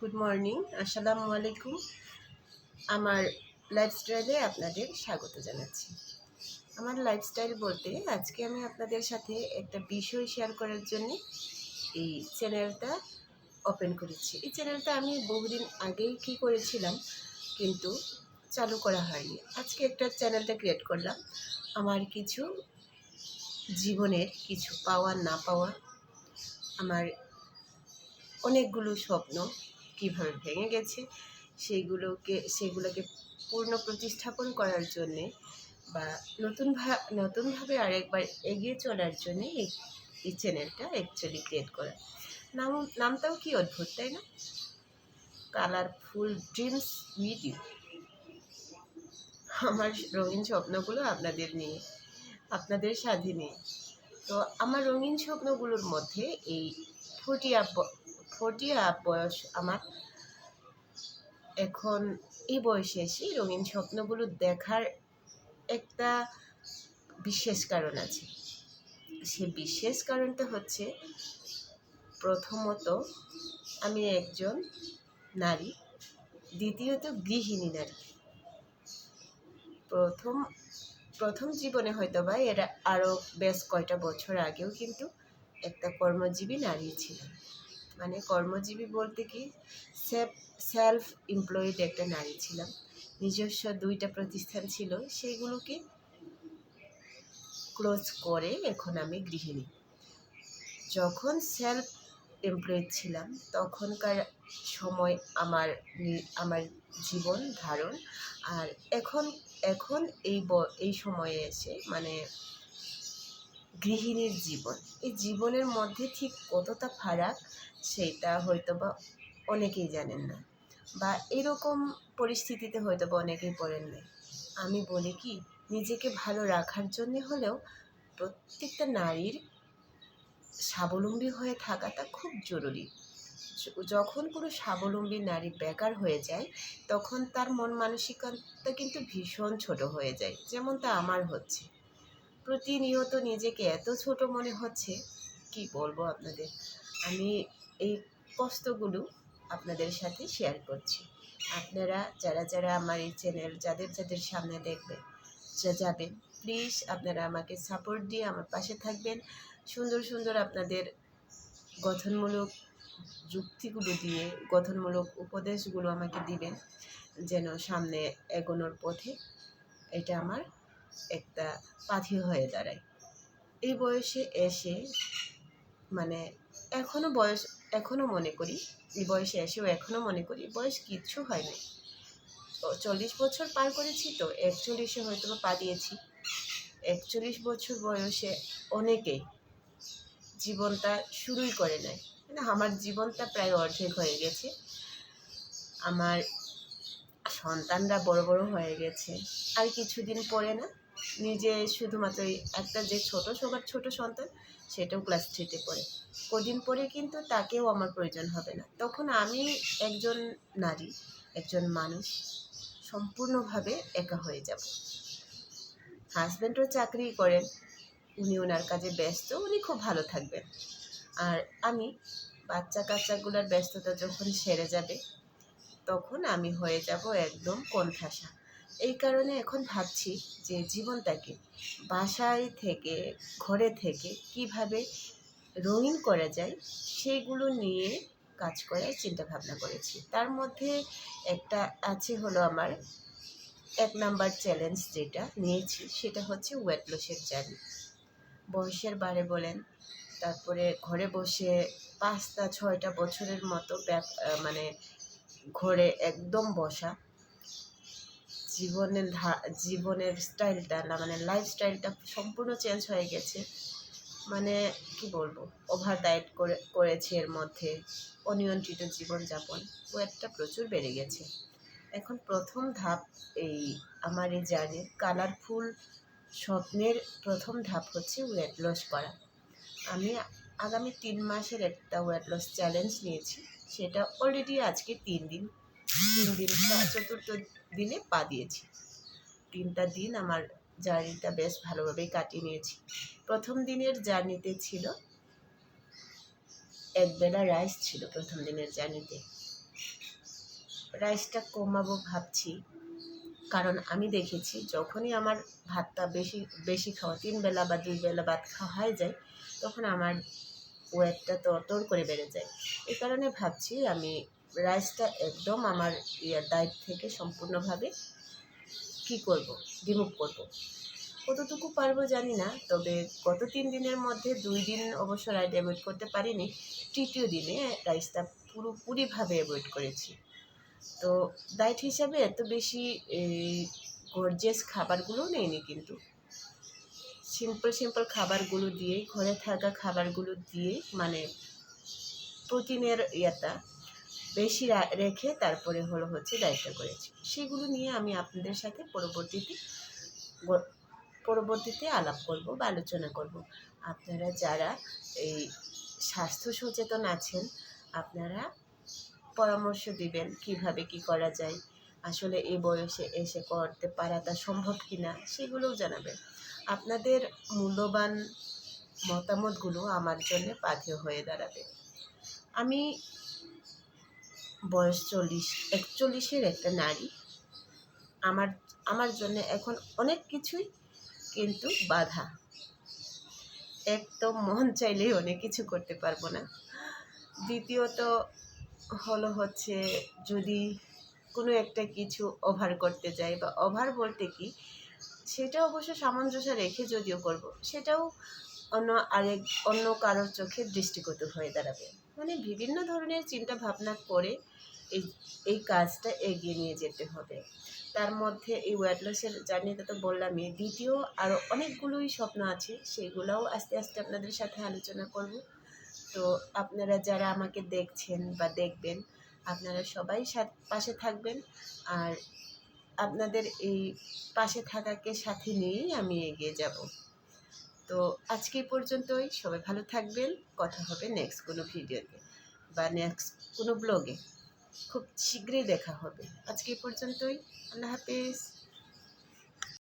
Good morning আসসালামু আলাইকুম আমার লাইফস্টাইলে আপনাদের স্বাগত জানাচ্ছি। আমার লাইফস্টাইল বলতে আজকে আমি আপনাদের সাথে একটা বিষয় শেয়ার করার জন্য এই চ্যানেলটা ওপেন করেছি। এই চ্যানেলটা আমি বহুদিন আগেই কি করেছিলাম, কিন্তু চালু করা হয়নি। আজকে একটা চ্যানেলটা ক্রিয়েট করলাম। আমার কিছু জীবনের কিছু পাওয়া না পাওয়া, আমার অনেকগুলো স্বপ্ন কীভাবে ভেঙে গেছে, সেইগুলোকে সেগুলোকে পূর্ণ প্রতিস্থাপন করার জন্যে বা নতুন নতুনভাবে আরেকবার এগিয়ে চলার জন্যে এই চ্যানেলটা অ্যাকচুয়ালি ক্রিয়েট করা। নাম, নামটাও কি অদ্ভুত, তাই না? কালারফুল ড্রিমস উইথ ইউ আমার রঙিন স্বপ্নগুলো আপনাদের নিয়ে আপনাদের নিয়ে। তো আমার রঙিন স্বপ্নগুলোর মধ্যে এই আপ ফোর্টি আপ বয়স আমার। এখন এই বয়সে এসে রঙিন স্বপ্নগুলো দেখার একটা বিশেষ কারণ আছে। সে বিশেষ কারণটা হচ্ছে, প্রথমত আমি একজন নারী, দ্বিতীয়ত গৃহিণী নারী। প্রথম প্রথম জীবনে হয়তো বা এরা আরও বেশ কয়টা বছর আগেও কিন্তু একটা কর্মজীবী নারী ছিল মানে কর্মজীবী বলতে কি, সেফ সেলফ এমপ্লয়েড একটা নারী ছিলাম। নিজস্ব দুইটা প্রতিষ্ঠান ছিল, সেইগুলোকে ক্লোজ করে এখন আমি গৃহিণী। যখন সেলফ এমপ্লয়েড ছিলাম, তখনকার সময় আমার আমার জীবন ধারণ, আর এখন এখন এই এই সময়ে এসে মানে গৃহিণীর জীবন। এই জীবনের মধ্যে ঠিক কতটা ফারাক সেটা হয়তো বা অনেকেই জানেন না বা এরকম পরিস্থিতিতে হয়তো বা অনেকেই পড়েন না আমি বলি কি, নিজেকে ভালো রাখার জন্য হলেও প্রত্যেকটা নারীর স্বাবলম্বী হয়ে থাকাটা খুব জরুরি। যখন কোনো স্বাবলম্বী নারী বেকার হয়ে যায়, তখন তার মন মানসিকতা কিন্তু ভীষণ ছোট হয়ে যায় যেমন তা আমার হচ্ছে। প্রতিনিয়ত নিজেকে এত ছোট মনে হচ্ছে, কি বলব আপনাদের? আমি এই কষ্টগুলো আপনাদের সাথে শেয়ার করছি। আপনারা যারা যারা আমার এই চ্যানেল যাদের যাদের সামনে দেখবেন, যা যাবেন প্লিজ আপনারা আমাকে সাপোর্ট দিয়ে আমার পাশে থাকবেন। সুন্দর সুন্দর আপনাদের গঠনমূলক যুক্তিগুলো দিয়ে, গঠনমূলক উপদেশগুলো আমাকে দিবেন, যেন সামনে এগোনোর পথে এটা আমার একটা পাথি হয়ে দাঁড়ায়। এই বয়সে এসে মানে এখনও বয়স এখনও মনে করি, এই বয়সে এসেও এখনও মনে করি, বয়স কিচ্ছু হয়নি চল্লিশ বছর পার করেছি তো, একচল্লিশে হয়তো পা দিয়েছি। একচল্লিশ বছর বয়সে অনেকেই জীবনটা শুরুই করে নেয় মানে আমার জীবনটা প্রায় অর্ধেক হয়ে গেছে। আমার সন্তানরা বড় বড় হয়ে গেছে। আর কিছুদিন পরে না নিজে শুধুমাত্র একটা যে ছোট সবার ছোট সন্তান, সেটাও ক্লাস থ্রিতে পড়ে। কদিন পরে কিন্তু তাকেও আমার প্রয়োজন হবে না। তখন আমি একজন নারী, একজন মানুষ, সম্পূর্ণভাবে একা হয়ে যাব। হাজব্যান্ডও চাকরি করেন, উনি ওনার কাজে ব্যস্ত, উনি খুব ভালো থাকবেন। আর আমি বাচ্চা কাচ্চাগুলোর ব্যস্ততা যখন সেরে যাবে, তখন আমি হয়ে যাব একদম কোণঠাসা। এই কারণে এখন ভাবছি যে জীবনটাকে বাসায় থেকে, ঘরে থেকে কীভাবে রঙিন করা যায় সেইগুলো নিয়ে কাজ করার চিন্তা ভাবনা করেছি। তার মধ্যে একটা আছে হলো আমার এক নাম্বার চ্যালেঞ্জ যেটা নিয়েছি, সেটা হচ্ছে ওয়েট লসের জার্নি বয়সের বারে বলেন, তারপরে ঘরে বসে পাঁচটা, ছয়টা বছরের মতো মানে ঘরে একদম বসা জীবনের ধা, জীবনের স্টাইলটা মানে লাইফ স্টাইলটা সম্পূর্ণ চেঞ্জ হয়ে গেছে। মানে কি বলব ওভার ডায়েট করে, করেছে এর মধ্যে। অনিয়ন্ত্রিত জীবনযাপন। ওয়েটটা প্রচুর বেড়ে গেছে। এখন প্রথম ধাপ এই আমার এই জার্নির কালারফুল স্বপ্নের প্রথম ধাপ হচ্ছে ওয়েট লস করা। আমি আগামী তিন মাসের একটা ওয়েট লস চ্যালেঞ্জ নিয়েছি। সেটা অলরেডি আজকে তিন দিন। তিন দিন চতুর্থ দিনে পা দিয়েছি। তিনটা দিন আমার জার্নিটা বেশ ভালোভাবেই কাটিয়ে নিয়েছি। প্রথম দিনের জার্নিতে ছিল, একবেলা রাইস ছিল প্রথম দিনের জার্নিতে। রাইসটা কমাবো ভাবছি, কারণ আমি দেখেছি যখনই আমার ভাতটা বেশি বেশি খাওয়া তিন বেলা বা দুই বেলা ভাত খাওয়া হয়ে যায়, তখন আমার ওয়েটটা তর করে বেড়ে যায়। এই কারণে ভাবছি আমি রাইসটা একদম আমার ইয়ার ডায়েট থেকে সম্পূর্ণভাবে কি করব রিমুভ করব। কতটুকু পারব জানি না, তবে গত তিন দিনের মধ্যে দুই দিন অবশ্য রাইস অ্যাভয়েড করতে পারিনি, তৃতীয় দিনে রাইসটা পুরোপুরিভাবে অ্যাভয়েড করেছি। তো ডায়েট হিসাবে এত বেশি গর্জেস খাবারগুলো নেইনি কিন্তু। সিম্পল সিম্পল খাবারগুলো দিয়েই, ঘরে থাকা খাবারগুলো দিয়েই মানে প্রোটিনের ইয়েটা বেশি রেখে তারপরে হলো হচ্ছে দায়িত্ব করেছি। সেগুলো নিয়ে আমি আপনাদের সাথে পরবর্তীতে পরবর্তীতে আলাপ করব বা আলোচনা করব। আপনারা যারা এই স্বাস্থ্য সচেতন আছেন, আপনারা পরামর্শ দিবেন কীভাবে কি করা যায়, আসলে এই বয়সে এসে করতে পারাটা সম্ভব কি না সেগুলোও জানাবেন। আপনাদের মূল্যবান মতামতগুলো আমার জন্য পাথেয় হয়ে দাঁড়াবে। আমি বয়স চল্লিশ, একচল্লিশের একটা নারী। আমার আমার জন্য এখন অনেক কিছুই কিন্তু বাধা। একদম মন চাইলেই অনেক কিছু করতে পারব না। দ্বিতীয়ত হলো হচ্ছে যদি কোনো একটা কিছু ওভার করতে যাই বা ওভার বলতে কি, সেটা অবশ্য সামঞ্জস্য রেখে যদিও করব, সেটাও অন্য আরেক, অন্য কারোর চোখে দৃষ্টিগত হয়ে দাঁড়াবে। মানে বিভিন্ন ধরনের চিন্তা ভাবনা করে এই এই কাজটা এগিয়ে নিয়ে যেতে হবে। তার মধ্যে এই ওয়েট লসের জার্নিটা তো বললামই, দ্বিতীয় আরও অনেকগুলোই স্বপ্ন আছে, সেগুলোও আস্তে আস্তে আপনাদের সাথে আলোচনা করব। তো আপনারা যারা আমাকে দেখছেন বা দেখবেন, আপনারা সবাই পাশে থাকবেন। আর আপনাদের এই পাশে থাকাকে সাথে নিয়েই আমি এগিয়ে যাব। তো আজকে পর্যন্তই। সবাই ভালো থাকবেন। কথা হবে নেক্সট কোনো ভিডিওতে বা নেক্সট কোনো ব্লগে খুব শীঘ্রই দেখা হবে। আজকে পর্যন্তই। আল্লাহ হাফিজ।